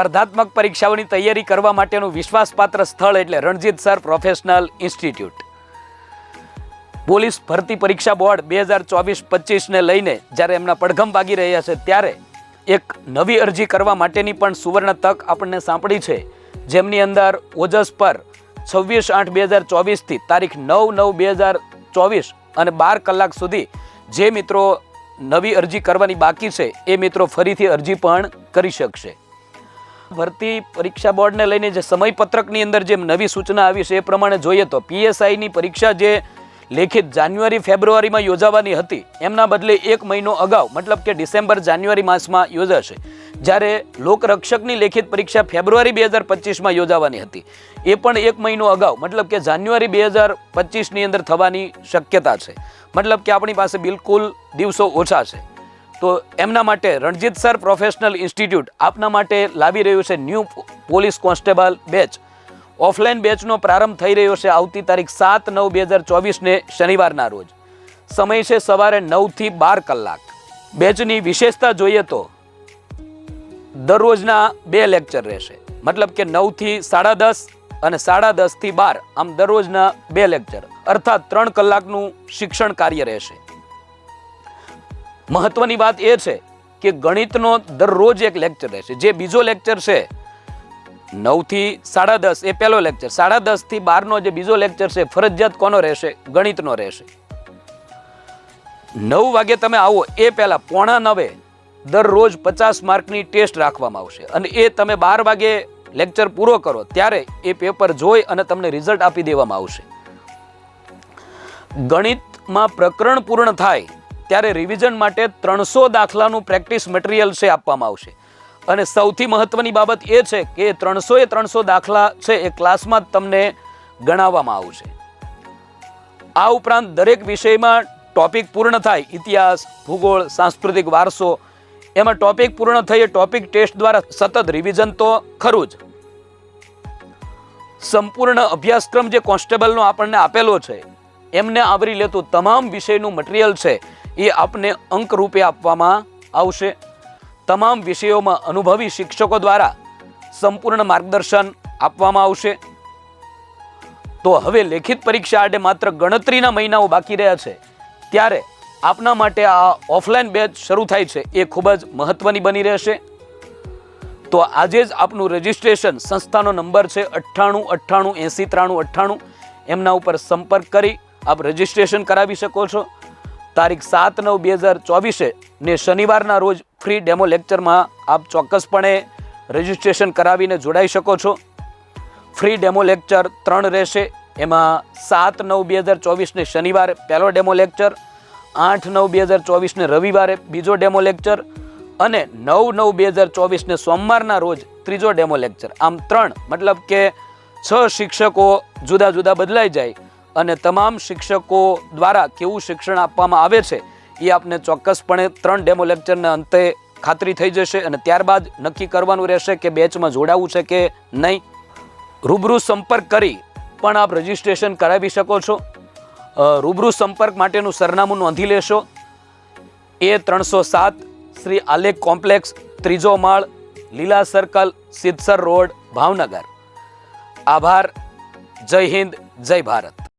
સ્પર્ધાત્મક પરીક્ષાઓની તૈયારી કરવા માટેનું વિશ્વાસપાત્ર સ્થળ એટલે Ranjit sir professional institute. Police ભરતી પરીક્ષા બોર્ડ બે હજાર ચોવીસ પચીસને લઈને જ્યારે એમના પડઘમ વાગી રહ્યા છે ત્યારે એક નવી અરજી કરવા માટેની પણ સુવર્ણ તક આપણને સાંપડી છે. જેમની અંદર ઓજસ પર છવ્વીસ આઠ બે હજાર ચોવીસથી તારીખ નવ નવ બે હજાર ચોવીસ અને બાર કલાક સુધી જે મિત્રો નવી અરજી કરવાની બાકી છે એ મિત્રો ફરીથી અરજી પણ કરી શકશે. ભરતી પરીક્ષા બોર્ડને લઈને જે સમયપત્રકની અંદર જે નવી સૂચના આવી છે એ પ્રમાણે જોઈએ તો પીએસઆઈની પરીક્ષા જે લેખિત જાન્યુઆરી, ફેબ્રુઆરીમાં યોજાવાની હતી, એમના બદલે એક મહિનો અગાઉ, મતલબ કે ડિસેમ્બર, જાન્યુઆરી માસમાં યોજાશે. જ્યારે લોકરક્ષકની લેખિત પરીક્ષા ફેબ્રુઆરી બે હજાર પચીસમાં યોજાવાની હતી. એ પણ એક મહિનો અગાઉ, મતલબ કે જાન્યુઆરી બે હજાર પચીસની અંદર થવાની શક્યતા છે. મતલબ કે આપણી પાસે બિલકુલ દિવસો ઓછા છે. તો એમના માટે રણજીત સર પ્રોફેશનલ ઇન્સ્ટિટ્યૂટ આપના માટે લાવી રહ્યું છે new police constable batch. Offline બેચનો પ્રારંભ થઈ રહ્યો છે આવતી તારીખ સાત નવ બે હજાર ચોવીસને શનિવારના રોજ. સમય છે સવારે નવથી બાર કલાક. બેચની વિશેષતા જોઈએ તો દરરોજના બે લેક્ચર રહેશે. મતલબ કે નવથી સાડા દસ અને સાડા દસથી બાર આમ દરરોજના બે લેક્ચર. અર્થાત ત્રણ કલાકનું શિક્ષણ કાર્ય રહેશે. મહત્વની વાત એ છે કે ગણિતનો દરરોજ એક લેક્ચર રહેશે. જે બીજો લેક્ચર છે, નવથી સાડા દસ, એ પહેલો લેક્ચર સાડા દસથી બારનો જે બીજો લેક્ચર છે, ફરજિયાત કોનો રહેશે? ગણિતનો રહેશે. નવ વાગે તમે આવો, એ પહેલાં પોણા નવે દરરોજ પચાસ માર્કની ટેસ્ટ રાખવામાં આવશે. અને એ તમે બાર વાગે લેક્ચર પૂરો કરો, ત્યારે એ પેપર જોઈ અને તમને રિઝલ્ટ આપી દેવામાં આવશે. ગણિતમાં પ્રકરણ પૂર્ણ થાય ત્યારે રિવિઝન માટે ત્રણસો દાખલાનું પ્રેક્ટિસ મટીરિયલ છે આપવામાં આવશે. અને સૌથી મહત્ત્વની બાબત એ છે કે ત્રણસો એ ત્રણસો દાખલા છે એ ક્લાસમાં જ તમને ગણાવવામાં આવશે. આ ઉપરાંત દરેક વિષયમાં ટોપિક પૂર્ણ થાય, ઇતિહાસ, ભૂગોળ, સાંસ્કૃતિક વારસો, એમાં ટોપિક પૂર્ણ થઈ એ ટોપિક ટેસ્ટ દ્વારા સતત રિવિઝન તો ખરું જ. સંપૂર્ણ અભ્યાસક્રમ જે કોન્સ્ટેબલનો આપણને આપેલો છે, એમને આવરી લેતું તમામ વિષયનું મટીરિયલ છે એ આપને અંક રૂપે આપવામાં આવશે. તમામ વિષયોમાં અનુભવી શિક્ષકો દ્વારા સંપૂર્ણ માર્ગદર્શન આપવામાં આવશે. તો હવે લેખિત પરીક્ષા આડે માત્ર ગણતરીના મહિનાઓ બાકી રહ્યા છે. ત્યારે આપના માટે આ ઓફલાઈન બેચ શરૂ થાય છે. એ ખૂબ જ મહત્વની બની રહેશે. તો આજે જ આપનું રજિસ્ટ્રેશન સંસ્થાનો નંબર છે અઠ્ઠાણું અઠ્ઠાણું એંસી ત્રાણું અઠ્ઠાણું. એમના ઉપર સંપર્ક કરી આપ રજિસ્ટ્રેશન કરાવી શકો છો. તારીખ સાત નવ બે હજાર ચોવીસે ને શનિવારના રોજ ફ્રી ડેમો લેક્ચરમાં આપ ચોક્કસપણે રજિસ્ટ્રેશન કરાવીને જોડાઈ શકો છો. ફ્રી ડેમો લેક્ચર ત્રણ રહેશે. એમાં સાત નવ બે હજાર ચોવીસને શનિવારે પહેલો ડેમો લેક્ચર આઠ નવ બે હજાર ચોવીસને રવિવારે બીજો ડેમો લેક્ચર અને નવ નવ બે હજાર ચોવીસને સોમવારના રોજ ત્રીજો ડેમો લેક્ચર આમ ત્રણ, મતલબ કે છ શિક્ષકો જુદા જુદા બદલાઈ જાય. અને તમામ શિક્ષકો દ્વારા કેવું શિક્ષણ આપવામાં આવે છે, એ આપને ચોક્કસપણે ત્રણ ડેમો લેક્ચરના અંતે ખાતરી થઈ જશે અને ત્યારબાદ નક્કી કરવાનું રહેશે કે બેચમાં જોડાવું છે કે નહીં. રૂબરૂ સંપર્ક કરી પણ આપ રજિસ્ટ્રેશન કરાવી શકો છો. રૂબરૂ સંપર્ક માટેનું સરનામું નોંધી લેશો. એ ત્રણસો સાત શ્રી આલેખ કોમ્પ્લેક્સ, ત્રીજો માળ, લીલા સર્કલ, સિદ્ધસર રોડ, ભાવનગર. આભાર. જય હિન્દ, જય ભારત.